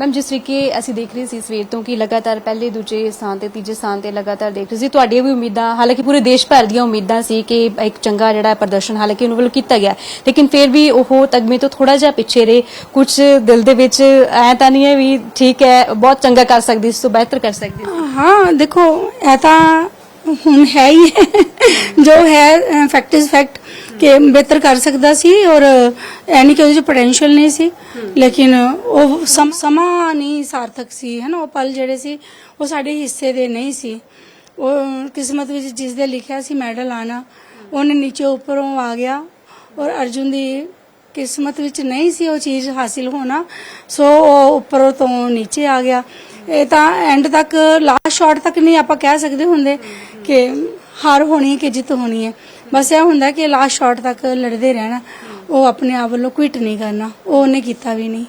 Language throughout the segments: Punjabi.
ਮੈਮ ਜਿਸ ਤਰੀਕੇ ਅਸੀਂ ਦੇਖ ਰਹੇ ਸੀ ਸਵੇਰ ਤੋਂ ਕਿ ਲਗਾਤਾਰ ਪਹਿਲੇ, ਦੂਜੇ ਸਥਾਨ ਤੇ, ਤੀਜੇ ਸਥਾਨ ਤੇ ਲਗਾਤਾਰ ਦੇਖ ਰਹੇ ਸੀ ਤੁਹਾਡੀਆਂ ਵੀ ਉਮੀਦਾਂ, ਹਾਲਾਂਕਿ ਪੂਰੇ ਦੇਸ਼ ਭਰ ਦੀਆਂ ਉਮੀਦਾਂ ਸੀ ਕਿ ਇੱਕ ਚੰਗਾ ਜਿਹੜਾ ਪ੍ਰਦਰਸ਼ਨ ਹਾਲਾਂਕਿ ਉਹਨਾਂ ਵੱਲੋਂ ਕੀਤਾ ਗਿਆ। ਲੇਕਿਨ ਫਿਰ ਵੀ ਉਹ ਤਗਮੇ ਤੋਂ ਥੋੜਾ ਜਿਹਾ ਪਿੱਛੇ ਰਹੇ। ਕੁਝ ਦਿਲ ਦੇ ਵਿੱਚ ਐ ਤਾਂ ਨਹੀਂ ਹੈ ਵੀ ਠੀਕ ਹੈ, ਬਹੁਤ ਚੰਗਾ ਕਰ ਸਕਦੀ ਇਸ ਤੋਂ ਬਿਹਤਰ ਕਰ ਸਕਦੀ ਸੀ। ਹਾਂ, ਦੇਖੋ, ਇਹ ਤਾਂ ਹੁਣ ਹੈ ਹੀ ਹੈ। ਜੋ ਹੈ ਫੈਕਟ ਇਜ਼ ਫੈਕਟ ਕਿ ਬਿਹਤਰ ਕਰ ਸਕਦਾ ਸੀ ਔਰ ਐਨੀ ਕਿ ਉਹਦੇ ਚ ਪੋਟੈਂਸ਼ੀਅਲ ਨਹੀਂ ਸੀ। ਲੇਕਿਨ ਉਹ ਸਮ- ਸਮਾਂ ਨਹੀਂ ਸਾਰਥਕ ਸੀ ਹੈ ਨਾ ਉਹ ਪਲ ਜਿਹੜੇ ਸੀ, ਉਹ ਸਾਡੇ ਹਿੱਸੇ ਦੇ ਨਹੀਂ ਸੀ। ਉਹ ਕਿਸਮਤ ਵਿੱਚ ਜਿਸ ਦੇ ਲਿਖਿਆ ਸੀ ਮੈਡਲ ਆਣਾ, ਉਹਨੇ ਨੀਚੇ ਉੱਪਰੋਂ ਆ ਗਿਆ ਔਰ ਅਰਜੁਨ ਦੀ ਕਿਸਮਤ ਵਿੱਚ ਨਹੀਂ ਸੀ ਉਹ ਚੀਜ਼ ਹਾਸਿਲ ਹੋਣਾ, ਸੋ ਉਹ ਉੱਪਰੋਂ ਤੋਂ ਨੀਚੇ ਆ ਗਿਆ। ਇਹ ਤਾਂ ਐਂਡ ਤੱਕ ਲਾਸਟ ਸ਼ਾਟ ਤੱਕ ਨਹੀਂ ਆਪਾਂ ਕਹਿ ਸਕਦੇ ਹੁੰਦੇ ਕਿ ਹਾਰ ਹੋਣੀ ਹੈ ਕਿ ਜਿੱਤ ਹੋਣੀ ਹੈ। ਬਸ ਇਹ ਹੁੰਦਾ ਕਿ ਲਾਸਟ ਸ਼ਾਟ ਤੱਕ ਲੜਦੇ ਰਹਿਣਾ, ਉਹ ਆਪਣੇ ਆਪ ਵੱਲੋਂ ਕੁਇਟ ਨਹੀਂ ਕਰਨਾ, ਉਹ ਉਹਨੇ ਕੀਤਾ ਵੀ ਨਹੀਂ।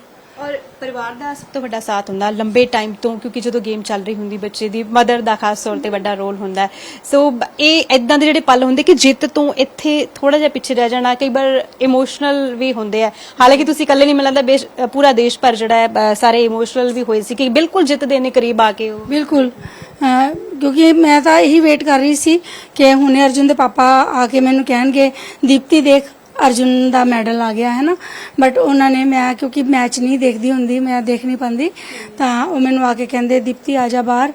ਪਰਿਵਾਰ ਦਾ ਸਭ ਤੋਂ ਵੱਡਾ ਸਾਥ ਹੁੰਦਾ ਲੰਬੇ ਟਾਈਮ ਤੋਂ, ਕਿਉਂਕਿ ਜਦੋਂ ਗੇਮ ਚੱਲ ਰਹੀ ਹੁੰਦੀ ਬੱਚੇ ਦੀ ਮਦਰ ਦਾ ਖਾਸ ਤੌਰ ਤੇ ਵੱਡਾ ਰੋਲ ਹੁੰਦਾ ਹੈ। ਸੋ ਇਹ ਇਦਾਂ ਦੇ ਜਿਹੜੇ ਪਲ ਹੁੰਦੇ ਕਿ ਜਿੱਤ ਤੋਂ ਇੱਥੇ ਥੋੜਾ ਜਿਹਾ ਪਿੱਛੇ ਰਹਿ ਜਾਣਾ, ਕਈ ਵਾਰ ਇਮੋਸ਼ਨਲ ਵੀ ਹੁੰਦੇ ਆ। ਹਾਲਾਂਕਿ ਤੁਸੀਂ ਇਕੱਲੇ ਨਹੀਂ ਮਿਲਦਾ ਬੇਸ਼- ਪੂਰਾ ਦੇਸ਼ ਭਰ ਜਿਹੜਾ ਹੈ ਸਾਰੇ ਇਮੋਸ਼ਨਲ ਵੀ ਹੋਏ ਸੀ ਕਿ ਬਿਲਕੁਲ ਜਿੱਤ ਦੇ ਨੇ, ਕਰੀਬ ਆ ਕੇ ਉਹ। ਬਿਲਕੁਲ। ਕਿਉਂਕਿ ਮੈਂ ਤਾਂ ਇਹੀ ਵੇਟ ਕਰ ਰਹੀ ਸੀ ਕਿ ਹੁਣੇ ਅਰਜੁਨ ਦੇ ਪਾਪਾ ਆ ਕੇ ਮੈਨੂੰ ਕਹਿਣਗੇ, ਦੀਪਤੀ ਦੇਖ ਅਰਜੁਨ ਦਾ ਮੈਡਲ ਆ ਗਿਆ ਹੈ ਨਾ ਬਟ ਉਹਨਾਂ ਨੇ ਮੈਂ, ਕਿਉਂਕਿ ਮੈਚ ਨਹੀਂ ਦੇਖਦੀ ਹੁੰਦੀ, ਮੈਂ ਦੇਖ ਨਹੀਂ ਪਾਉਂਦੀ, ਤਾਂ ਉਹ ਮੈਨੂੰ ਆ ਕੇ ਕਹਿੰਦੇ, ਦੀਪਤੀ, ਆ ਜਾ ਬਾਹਰ।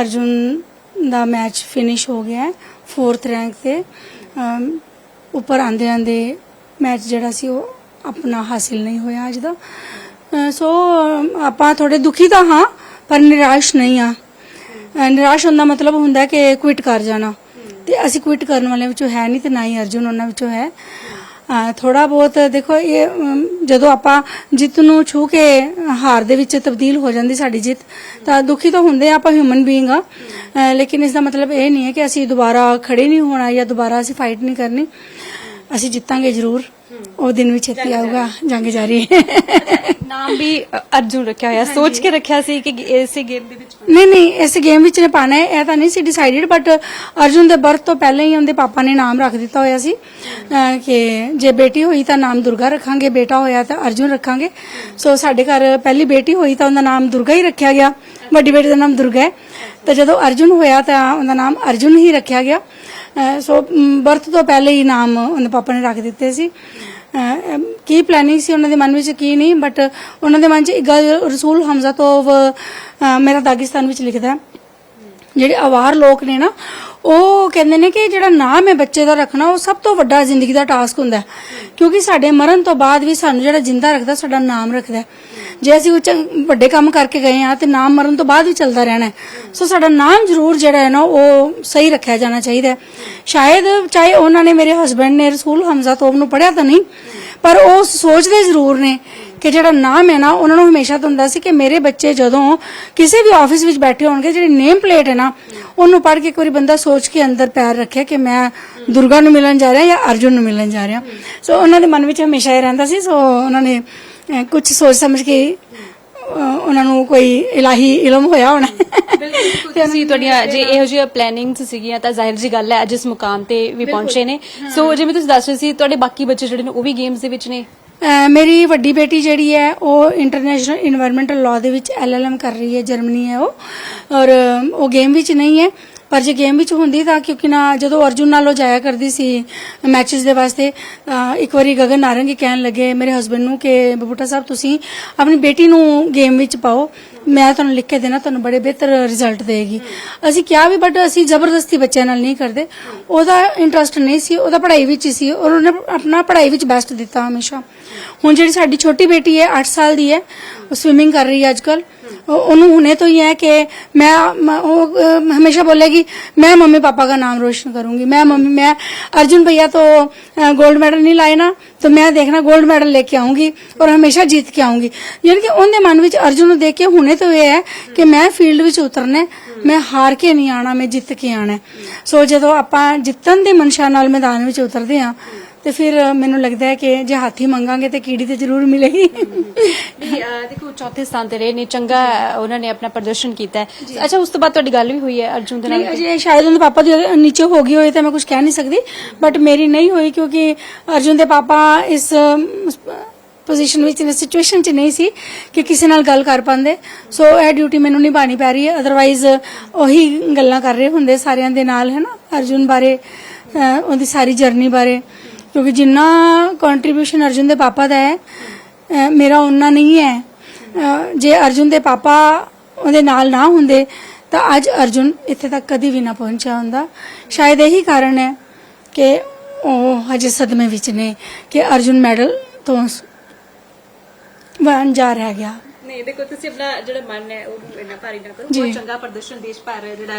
ਅਰਜੁਨ ਦਾ ਮੈਚ ਫਿਨਿਸ਼ ਹੋ ਗਿਆ ਹੈ 4th ਰੈਂਕ ਤੇ ਉੱਪਰ ਆਂਦੇ ਆਂਦੇ ਮੈਚ ਜਿਹੜਾ ਸੀ, ਉਹ ਆਪਣਾ ਹਾਸਿਲ ਨਹੀਂ ਹੋਇਆ ਅੱਜ ਦਾ। ਸੋ ਆਪਾਂ ਥੋੜੇ ਦੁਖੀ ਤਾਂ ਹਾਂ, ਪਰ ਨਿਰਾਸ਼ ਨਹੀਂ ਆ ਨਿਰਾਸ਼ ਹੁੰਦਾ ਮਤਲਬ ਹੁੰਦਾ ਕਿ ਕੁਇਟ ਕਰ ਜਾਣਾ। ਤੇ ਅਸੀਂ ਕੁਇਟ ਕਰਨ ਵਾਲਿਆਂ ਵਿੱਚੋਂ ਹੈ ਨਹੀਂ ਤੇ ਨਾ ਹੀ ਅਰਜੁਨ, ਉਹਨਾਂ ਵਿੱਚੋਂ ਹੈ। ਥੋੜਾ ਬਹੁਤ ਦੇਖੋ ਇਹ ਜਦੋਂ ਆਪਾਂ ਜਿੱਤ ਨੂੰ ਛੂ ਕੇ ਹਾਰ ਦੇ ਵਿੱਚ ਤਬਦੀਲ ਹੋ ਜਾਂਦੀ ਸਾਡੀ ਜਿੱਤ, ਤਾਂ ਦੁਖੀ ਤਾਂ ਹੁੰਦੇ ਆਪਾਂ ਹਿਊਮਨ ਬੀਇੰਗ ਆ। ਲੇਕਿਨ ਇਸ ਦਾ ਮਤਲਬ ਇਹ ਨਹੀਂ ਹੈ ਕਿ ਅਸੀਂ ਦੁਬਾਰਾ ਖੜੇ ਨਹੀਂ ਹੋਣਾ ਜਾਂ ਦੁਬਾਰਾ ਅਸੀਂ ਫਾਈਟ ਨਹੀਂ ਕਰਨੀ। ਅਸੀਂ ਜਿੱਤਾਂਗੇ ਜ਼ਰੂਰ। ਉਹ ਦਿਨ ਵੀ ਛੇਤੀ ਆਊਗਾ ਜੰਗ ਜਾਰੀ। ਹੈ ਨਾਮ ਵੀ ਅਰਜੁਨ ਰੱਖਿਆ ਹੋਇਆ ਸੋਚ ਕੇ ਰੱਖਿਆ ਸੀ ਕਿ ਇਸੇ ਗੇਮ ਦੇ ਵਿੱਚ ਨਹੀਂ ਨਹੀਂ ਇਸ ਗੇਮ ਵਿੱਚ ਨੇ ਪਾਣਾ ਹੈ ਇਹ ਤਾਂ ਨਹੀਂ ਸੀ ਡਿਸਾਈਡਡ ਬਟ ਅਰਜੁਨ ਦੇ ਬਰਥ ਤੋਂ ਪਹਿਲਾਂ ਹੀ ਉਹਦੇ ਪਾਪਾ ਨੇ ਨਾਮ ਰੱਖ ਦਿੱਤਾ ਹੋਇਆ ਸੀ। ਅਹ ਕਿ ਜੇ ਬੇਟੀ ਹੋਈ ਤਾਂ ਨਾਮ ਦੁਰਗਾ ਰੱਖਾਂਗੇ ਬੇਟਾ ਹੋਇਆ ਤਾਂ ਅਰਜੁਨ ਰੱਖਾਂਗੇ। ਸੋ ਸਾਡੇ ਘਰ ਪਹਿਲੀ ਬੇਟੀ ਹੋਈ ਤਾਂ ਉਹਦਾ ਨਾਮ ਦੁਰਗਾ ਹੀ ਰੱਖਿਆ ਗਿਆ। ਵੱਡੀ ਬੇਟੀ ਦਾ ਨਾਮ ਦੁਰਗਾ ਹੈ। ਤਾਂ ਜਦੋਂ ਅਰਜੁਨ ਹੋਇਆ ਤਾਂ ਉਹਦਾ ਨਾਮ ਅਰਜੁਨ ਹੀ ਰੱਖਿਆ ਗਿਆ। ਅਹ ਸੋ ਬਰਥ ਤੋਂ ਪਹਿਲੇ ਹੀ ਨਾਮ ਉਹਦੇ ਪਾਪਾ ਨੇ ਰੱਖ ਦਿੱਤੇ ਸੀ। ਕੀ ਪਲੈਨਿੰਗ ਸੀ ਉਹਨਾਂ ਦੇ ਮਨ ਵਿੱਚ, ਕੀ ਨਹੀਂ ਬਟ ਉਹਨਾਂ ਦੇ ਮਨ 'ਚ ਇੱਕ ਗੱਲ ਰਸੂਲ ਹਮਜ਼ਾ ਤੋਂ ਮੇਰਾ ਦਾਗਿਸਤਾਨ ਵਿੱਚ ਲਿਖਦਾ ਜਿਹੜੇ ਅਵਾਰ ਲੋਕ ਨੇ ਨਾ ਉਹ ਕਹਿੰਦੇ ਨੇ ਕਿ ਜਿਹੜਾ ਨਾਮ ਹੈ ਬੱਚੇ ਦਾ ਰੱਖਣਾ, ਉਹ ਸਭ ਤੋਂ ਵੱਡਾ ਜ਼ਿੰਦਗੀ ਦਾ ਟਾਸਕ ਹੁੰਦਾ ਕਿਉਂਕਿ ਸਾਡੇ ਮਰਨ ਤੋਂ ਬਾਅਦ ਵੀ ਸਾਨੂੰ ਜਿਹੜਾ ਜਿੰਦਾ ਰੱਖਦਾ, ਸਾਡਾ ਨਾਮ ਰੱਖਦਾ ਜੇ ਅਸੀਂ ਉੱਚ ਵੱਡੇ ਕੰਮ ਕਰਕੇ ਗਏ ਆ ਤੇ ਨਾਮ ਮਰਨ ਤੋਂ ਬਾਅਦ ਵੀ ਚੱਲਦਾ ਰਹਿਣਾ ਸੋ ਸਾਡਾ ਨਾਮ ਜ਼ਰੂਰ ਜਿਹੜਾ ਹੈ ਨਾ, ਉਹ ਸਹੀ ਰੱਖਿਆ ਜਾਣਾ ਚਾਹੀਦਾ ਸ਼ਾਇਦ ਚਾਹੇ ਉਹਨਾਂ ਨੇ ਮੇਰੇ ਹਸਬੰਡ ਨੇ ਰਸੂਲ ਹਮਜ਼ਾ ਤੋਬ ਨੂੰ ਪੜਿਆ ਤਾਂ ਨਹੀਂ, ਪਰ ਉਹ ਸੋਚਦੇ ਜ਼ਰੂਰ ਨੇ ਕਿ ਜਿਹੜਾ ਨਾਮ ਹੈ ਨਾ ਉਹਨਾਂ ਨੂੰ ਹਮੇਸ਼ਾ ਤੋਂ ਹੁੰਦਾ ਸੀ ਕਿ ਮੇਰੇ ਬੱਚੇ ਜਦੋਂ ਕਿਸੇ ਵੀ ਆਫਿਸ ਵਿੱਚ ਬੈਠੇ ਹੋਣਗੇ ਜਿਹੜੀ ਨੇਮ ਪਲੇਟ ਹੈ ਨਾ ਉਹਨੂੰ ਪੜ੍ਹ ਕੇ ਇੱਕ ਵਾਰੀ ਬੰਦਾ ਸੋਚ ਕੇ ਅੰਦਰ ਪੈਰ ਰੱਖੇ ਕਿ ਮੈਂ ਦੁਰਗਾ ਨੂੰ ਮਿਲਣ ਜਾ ਰਿਹਾ ਜਾਂ ਅਰਜੁਨ ਨੂੰ ਮਿਲਣ ਜਾ ਰਿਹਾ। ਸੋ ਉਹਨਾਂ ਦੇ ਮਨ ਵਿੱਚ ਹਮੇਸ਼ਾ ਇਹ ਰਹਿੰਦਾ ਸੀ। ਸੋ ਉਹਨਾਂ ਨੇ ਕੁਝ ਸੋਚ ਸਮਝ ਕੇ ਉਹਨਾਂ ਨੂੰ ਕੋਈ ਇਲਾਹੀ ਇਲਮ ਹੋਇਆ ਹੋਣਾ। ਬਿਲਕੁਲ ਤੁਸੀਂ ਤੁਹਾਡੀਆਂ ਜੇ ਇਹੋ ਜਿਹੀਆਂ ਪਲੈਨਿੰਗਸ ਸੀਗੀਆਂ ਤਾਂ ਜ਼ਾਹਿਰ ਜੀ ਗੱਲ ਹੈ ਅੱਜ ਇਸ ਮੁਕਾਮ ਤੇ ਵੀ ਪਹੁੰਚੇ ਨੇ। ਸੋ ਜਿਵੇਂ ਤੁਸੀਂ ਦੱਸ ਰਹੇ ਸੀ ਤੁਹਾਡੇ ਬਾਕੀ ਬੱਚੇ ਜਿਹੜੇ ਨੇ ਉਹ ਵੀ ਗੇਮਸ ਦੇ ਵਿੱਚ ਨੇ? ਮੇਰੀ ਵੱਡੀ ਬੇਟੀ ਜਿਹੜੀ ਹੈ, ਉਹ ਇੰਟਰਨੈਸ਼ਨਲ এনवायरमेंटल ਲਾਅ ਦੇ ਵਿੱਚ ਐਲਐਲਐਮ ਕਰ ਰਹੀ ਹੈ ਜਰਮਨੀ ਹੈ ਉਹ। ਔਰ ਉਹ ਗੇਮ ਵਿੱਚ ਨਹੀਂ ਹੈ। ਪਰ ਜੇ ਗੇਮ ਵਿੱਚ ਹੁੰਦੀ ਤਾਂ ਕਿਉਂਕਿ ਨਾ ਜਦੋਂ ਅਰਜੁਨ ਨਾਲ ਉਹ ਜਾਇਆ ਕਰਦੀ ਸੀ ਮੈਚਸ ਦੇ ਵਾਸਤੇ ਅਹ, ਇੱਕ ਵਾਰੀ ਗਗਨ ਨਾਰੰਗੀ ਕਹਿਣ ਲੱਗੇ ਮੇਰੇ ਹਸਬੰਡ ਨੂੰ ਕਿ ਬਬੂਟਾ ਸਾਹਿਬ ਤੁਸੀਂ ਆਪਣੀ ਬੇਟੀ ਨੂੰ ਗੇਮ ਵਿੱਚ ਪਾਓ। ਮੈਂ ਤੁਹਾਨੂੰ ਲਿਖ ਕੇ ਦੇਣਾ ਤੁਹਾਨੂੰ ਬੜੇ ਬਿਹਤਰ ਰਿਜ਼ਲਟ ਦੇਗੀ। ਅਸੀਂ ਕਿਹਾ ਵੀ ਬਟ ਅਸੀਂ ਜ਼ਬਰਦਸਤੀ ਬੱਚਿਆਂ ਨਾਲ ਨਹੀਂ ਕਰਦੇ। ਉਹਦਾ ਇੰਟਰਸਟ ਨਹੀਂ ਸੀ ਉਹਦਾ ਪੜ੍ਹਾਈ ਵਿੱਚ ਹੀ ਸੀ। ਔਰ ਉਹਨੇ ਆਪਣਾ ਪੜ੍ਹਾਈ ਵਿੱਚ ਬੈਸਟ ਦਿੱਤਾ ਹਮੇਸ਼ਾ। ਹੁਣ ਜਿਹੜੀ ਸਾਡੀ ਛੋਟੀ ਬੇਟੀ ਹੈ 8 ਸਾਲ ਦੀ ਹੈ ਉਹ ਸਵਿਮਿੰਗ ਕਰ ਰਹੀ ਹੈ ਅੱਜਕੱਲ ਉਹਨੂੰ ਹੁਣੇ ਤੋਂ ਹੀ ਹੈ ਕਿ ਮੈਂ ਮ- ਉਹ ਅ, ਹਮੇਸ਼ा बोलेगी मैं मम्मी पापा का नाम रोशन करूंगी मैं मम्मी मैं अर्जुन भैया तो अ, गोल्ड मेडल नहीं लाए ना तो मैं देखना गोल्ड मेडल लेके आऊंगी ਹਮੇਸ਼ਾ ਜੀਤ ਕੇ ਆਉਂਗੀ। ਯਾਨੀ ਕਿ ਉਹਦੇ ਮਨ ਵਿੱਚ ਅਰਜੁਨ ਨੂੰ ਦੇਖ ਕੇ ਹੁਣੇ ਤੋਂ ਇਹ ਹੈ ਕਿ ਮੈਂ ਫੀਲਡ ਵਿੱਚ ਉਤਰਨਾ ਮੈਂ ਹਾਰ ਕੇ ਨਹੀਂ ਆਣਾ ਮੈਂ ਜਿੱਤ ਕੇ ਆਣਾ ਸੋ ਜਦੋਂ ਆਪਾਂ ਜਿੱਤਣ ਦੀ ਮਨਸ਼ਾ ਨਾਲ ਮੈਦਾਨ ਵਿੱਚ ਉਤਰਦੇ ਹਾਂ ਤੇ ਫਿਰ ਮੈਨੂੰ ਲੱਗਦਾ ਹੈ ਕਿ ਜੇ ਹਾਥੀ ਮੰਗਾਂਗੇ ਤੇ ਕੀੜੀ ਤੇ ਜ਼ਰੂਰ ਮਿਲੇਗੀ। ਨਹੀਂ, ਅਹ, ਦੇਖੋ ਚੌਥੇ ਸਥਾਨ ਤੇ ਰਹੇ ਨੇ ਚੰਗਾ ਉਹਨਾਂ ਨੇ ਆਪਣਾ ਪ੍ਰਦਰਸ਼ਨ ਕੀਤਾ ਹੈ। ਅੱਛਾ ਉਸ ਤੋਂ ਬਾਅਦ ਤੁਹਾਡੀ ਗੱਲ ਵੀ ਹੋਈ ਹੈ ਅਰਜੁਨ ਦੇ ਨਾਲ। ਨਹੀਂ ਅਜੇ ਸ਼ਾਇਦ ਉਹਦੇ ਪਾਪਾ ਦੀ ਨੀਚੇ ਹੋ ਗਈ ਹੋਈ ਤਾਂ ਮੈਂ ਕੁਝ ਕਹਿ ਨਹੀਂ ਸਕਦੀ ਬਟ ਮੇਰੀ ਨਹੀਂ ਹੋਈ ਕਿਉਂਕਿ ਅਰਜੁਨ ਦੇ ਪਾਪਾ ਇਸ ਪੋਜੀਸ਼ਨ ਵਿੱਚ ਨੇ ਸਿਚੁਏਸ਼ਨ 'ਚ ਨਹੀਂ ਸੀ ਕਿ ਕਿਸੇ ਨਾਲ ਗੱਲ ਕਰ ਪਾਉਂਦੇ। ਸੋ ਇਹ ਡਿਊਟੀ ਮੈਨੂੰ ਨਿਭਾਣੀ ਪੈ ਰਹੀ ਹੈ ਅਦਰਵਾਈਜ਼ ਉਹੀ ਗੱਲਾਂ ਕਰ ਰਹੇ ਹੁੰਦੇ ਸਾਰਿਆਂ ਦੇ ਨਾਲ ਹੈ ਨਾ ਅਰਜੁਨ ਬਾਰੇ ਅਹ ਉਹਦੀ ਸਾਰੀ ਜਰਨੀ ਬਾਰੇ। ਕਿਉਂਕਿ ਜਿੰਨਾ ਕੰਟਰੀਬਿਊਸ਼ਨ ਅਰਜੁਨ ਦੇ ਪਾਪਾ ਦਾ ਹੈ, ਅਹ ਮੇਰਾ ਉਹਨਾਂ ਨਹੀਂ ਹੈ। ਅਹ ਜੇ ਅਰਜੁਨ ਦੇ ਪਾਪਾ ਉਹਦੇ ਨਾਲ ਨਾ ਹੁੰਦੇ, ਤਾਂ ਅੱਜ ਅਰਜੁਨ ਇੱਥੇ ਤੱਕ ਕਦੀ ਵੀ ਨਾ ਪਹੁੰਚਿਆ ਹੁੰਦਾ। ਸ਼ਾਇਦ ਇਹੀ ਕਾਰਨ ਹੈ ਕਿ ਉਹ ਹਜੇ ਸਦਮੇ ਵਿੱਚ ਨੇ ਕਿ ਅਰਜੁਨ ਮੈਡਲ ਤੋਂ ਵਾਂਝਾ ਰਹਿ ਗਿਆ। ਨਹੀਂ ਦੇਖੋ ਤੁਸੀਂ ਆਪਣਾ ਜਿਹੜਾ ਮਨ ਹੈ ਉਹ ਇੰਨਾ ਭਾਰੀ ਨਾ ਕਰੋ। ਬਹੁਤ ਚੰਗਾ ਪ੍ਰਦਰਸ਼ਨ ਦੇਸ਼ ਭਰ ਜਿਹੜਾ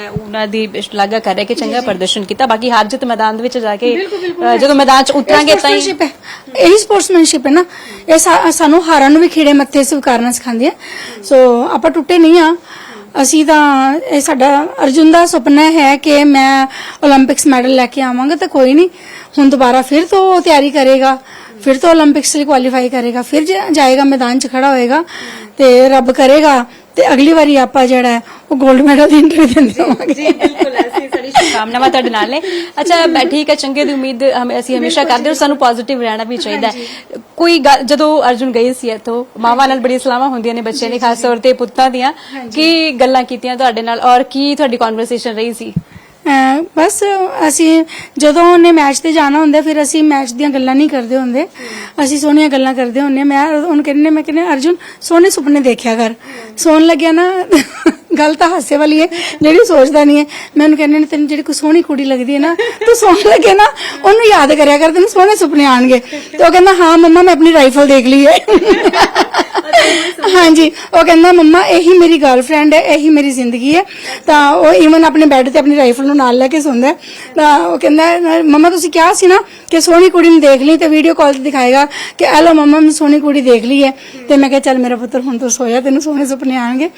ਵੀ ਖੇੜੇ ਮੱਥੇ ਸਵੀਕਾਰਨਾ ਸਿਖਾਉਂਦੀ ਸੋ ਆਪਾਂ ਟੁੱਟੇ ਨਹੀਂ ਅਸੀਂ ਤਾਂ ਸਾਡਾ ਅਰਜੁਨ ਦਾ ਸੁਪਨਾ ਹੈ ਕਿ ਮੈਂ 올림픽ਸ ਮੈਡਲ ਲੈ ਕੇ ਆਵਾਂਗਾ ਤਾਂ ਕੋਈ ਨਹੀਂ। ਹੁਣ ਦੁਬਾਰਾ ਫਿਰ ਤੋਂ ਤਿਆਰੀ ਕਰੇਗਾ। ਫਿਰ ਤਾਂ 올림픽ਸ ਲਈ ਕੁਆਲੀਫਾਈ ਕਰੇਗਾ ਫਿਰ ਜਾਏਗਾ ਮੈਦਾਨ 'ਚ ਖੜਾ ਹੋਏਗਾ ਤੇ ਰੱਬ ਕਰੇਗਾ ਤੇ ਅਗਲੀ ਵਾਰੀ ਆਪਾਂ ਜਿਹੜਾ ਉਹ 골ਡ ਮੈਡਲ ਦੀ ਇੰਟਰਵਿਊ ਦਿੰਦੇ ਹੋਵਾਂਗੇ ਜੀ ਬਿਲਕੁਲ ਅਸੀਂ ਸਾਡੀ ਸ਼ੁਭਕਾਮਨਾਵਾਂ ਤੁਹਾਡੇ ਨਾਲ ਨੇ। ਅੱਛਾ ਬੈ ਠੀਕ ਹੈ ਚੰਗੇ ਦੀ ਉਮੀਦ ਅਸੀਂ ਹਮੇਸ਼ਾ ਕਰਦੇ ਹਾਂ ਸਾਨੂੰ ਪੋਜ਼ਿਟਿਵ ਰਹਿਣਾ ਵੀ ਚਾਹੀਦਾ ਕੋਈ ਜਦੋਂ ਅਰਜੁਨ ਗਈ ਸੀ ਇੱਥੋਂ ਮਾਵਾ ਨਾਲ ਬੜੀ ਸਲਾਹਾਂ ਹੁੰਦੀਆਂ ਨੇ ਬੱਚੇ ਨੇ ਖਾਸ ਤੌਰ ਤੇ ਪੁੱਤਾਂ ਦੀਆਂ ਕੀ ਗੱਲਾਂ ਕੀਤੀਆਂ ਤੁਹਾਡੇ ਨਾਲ ਔਰ ਕੀ ਤੁਹਾਡੀ ਕਨਵਰਸੇਸ਼ਨ ਰਹੀ ਸੀ? ਬਸ ਅਸੀਂ ਜਦੋਂ ਉਹਨੇ ਮੈਚ ਤੇ ਜਾਣਾ ਹੁੰਦਾ, ਫਿਰ ਅਸੀਂ ਮੈਚ ਦੀਆਂ ਗੱਲਾਂ ਨਹੀਂ ਕਰਦੇ ਹੁੰਦੇ। ਅਸੀਂ ਸੋਹਣੀਆਂ ਗੱਲਾਂ ਕਰਦੇ ਹੁੰਦੇ ਮੈਂ ਉਹਨੂੰ ਕਹਿੰਦੇ ਮੈਂ ਕਹਿੰਦੇ ਅਰਜੁਨ, ਸੋਹਣੇ ਸੁਪਨੇ ਦੇਖਿਆ ਕਰ। ਸੌਣ ਲੱਗਿਆ ਨਾ, ਗੱਲ ਤਾਂ ਹਾਸੇ ਵਾਲੀ ਹੈ, ਜਿਹੜੀ ਸੋਚਦਾ ਨਹੀਂ ਹੈ। ਮੈਂ ਉਹਨੂੰ ਕਹਿੰਦੇ ਤੈਨੂੰ ਜਿਹੜੀ ਕੋਈ ਸੋਹਣੀ ਕੁੜੀ ਲੱਗਦੀ ਹੈ ਨਾ, ਤੂੰ ਸੌਣ ਲੱਗੇ ਨਾ, ਉਹਨੂੰ ਯਾਦ ਕਰਿਆ ਕਰ, ਤੈਨੂੰ ਸੋਹਣੇ ਸੁਪਨੇ ਆਣਗੇ ਤੇ ਉਹ ਕਹਿੰਦਾ, ਹਾਂ ਮੰਮਾ, ਮੈਂ ਆਪਣੀ ਰਾਈਫਲ ਦੇਖ ਲਈ ਹੈ। ਹਾਂਜੀ ਉਹ ਕਹਿੰਦਾ, ਮੰਮਾ, ਇਹੀ ਮੇਰੀ ਗਰਲਫ੍ਰੈਂਡ ਹੈ, ਇਹੀ ਮੇਰੀ ਜ਼ਿੰਦਗੀ ਹੈ। ਤਾਂ ਉਹ ਈਵਨ ਆਪਣੇ ਬੈੱਡ ਤੇ ਆਪਣੀ ਰਾਈਫਲ ਨੂੰ ਨਾਲ ਲੈ ਕੇ ਸੌਂਦਾ ਹੈ। ਤਾਂ ਉਹ ਕਹਿੰਦਾ, ਮੰਮਾ, ਤੁਸੀਂ ਕਿਹਾ ਸੀ ਨਾ ਕਿ ਸੋਹਣੀ ਕੁੜੀ ਨੂੰ ਦੇਖ ਲਈ ਤੇ ਵੀਡੀਓ ਕਾਲ ਤੇ ਦਿਖਾਏਗਾ ਕਿ ਐਲੋ ਮੰਮਾ, ਮੈਂ ਸੋਹਣੀ ਕੁੜੀ ਦੇਖ ਲਈ ਹੈ। ਤੇ ਮੈਂ ਕਿਹਾ, ਚੱਲ ਮੇਰਾ ਪੁੱਤਰ ਹੁਣ ਤੂੰ ਸੋਇਆ, ਤੈਨੂੰ ਸੋਹਣੇ ਸੁਪਨੇ ਆਣਗੇ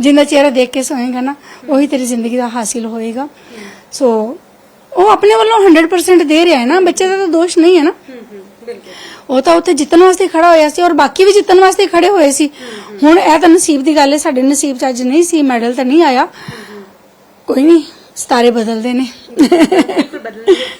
ਜਿੰਦਾ ਚਿਹਰਾ ਦੇਖ ਕੇ ਸੋਏਗਾ ਨਾ, ਉਹੀ ਤੇਰੀ ਜ਼ਿੰਦਗੀ ਦਾ ਹਾਸਿਲ ਹੋਏਗਾ। ਸੋ ਉਹ ਆਪਣੇ ਵੱਲੋਂ 100% ਦੇ ਰਿਹਾ ਹੈ ਨਾ। ਬੱਚੇ ਦਾ ਤਾਂ ਦੋਸ਼ ਨਹੀਂ ਹੈ ਨਾ। ਉਹ ਤਾਂ ਉੱਥੇ ਜਿੱਤਣ ਵਾਸਤੇ ਖੜਾ ਹੋਇਆ ਸੀ ਔਰ ਬਾਕੀ ਵੀ ਜਿੱਤਣ ਵਾਸਤੇ ਖੜੇ ਹੋਏ ਸੀ। ਹੁਣ ਇਹ ਤਾਂ ਨਸੀਬ ਦੀ ਗੱਲ ਹੈ, ਸਾਡੇ ਨਸੀਬ ਚ ਅੱਜ ਨਹੀਂ ਸੀ, ਮੈਡਲ ਤਾਂ ਨਹੀਂ ਆਇਆ। ਕੋਈ ਨਹੀਂ, ਸਤਾਰੇ ਬਦਲਦੇ ਨੇ।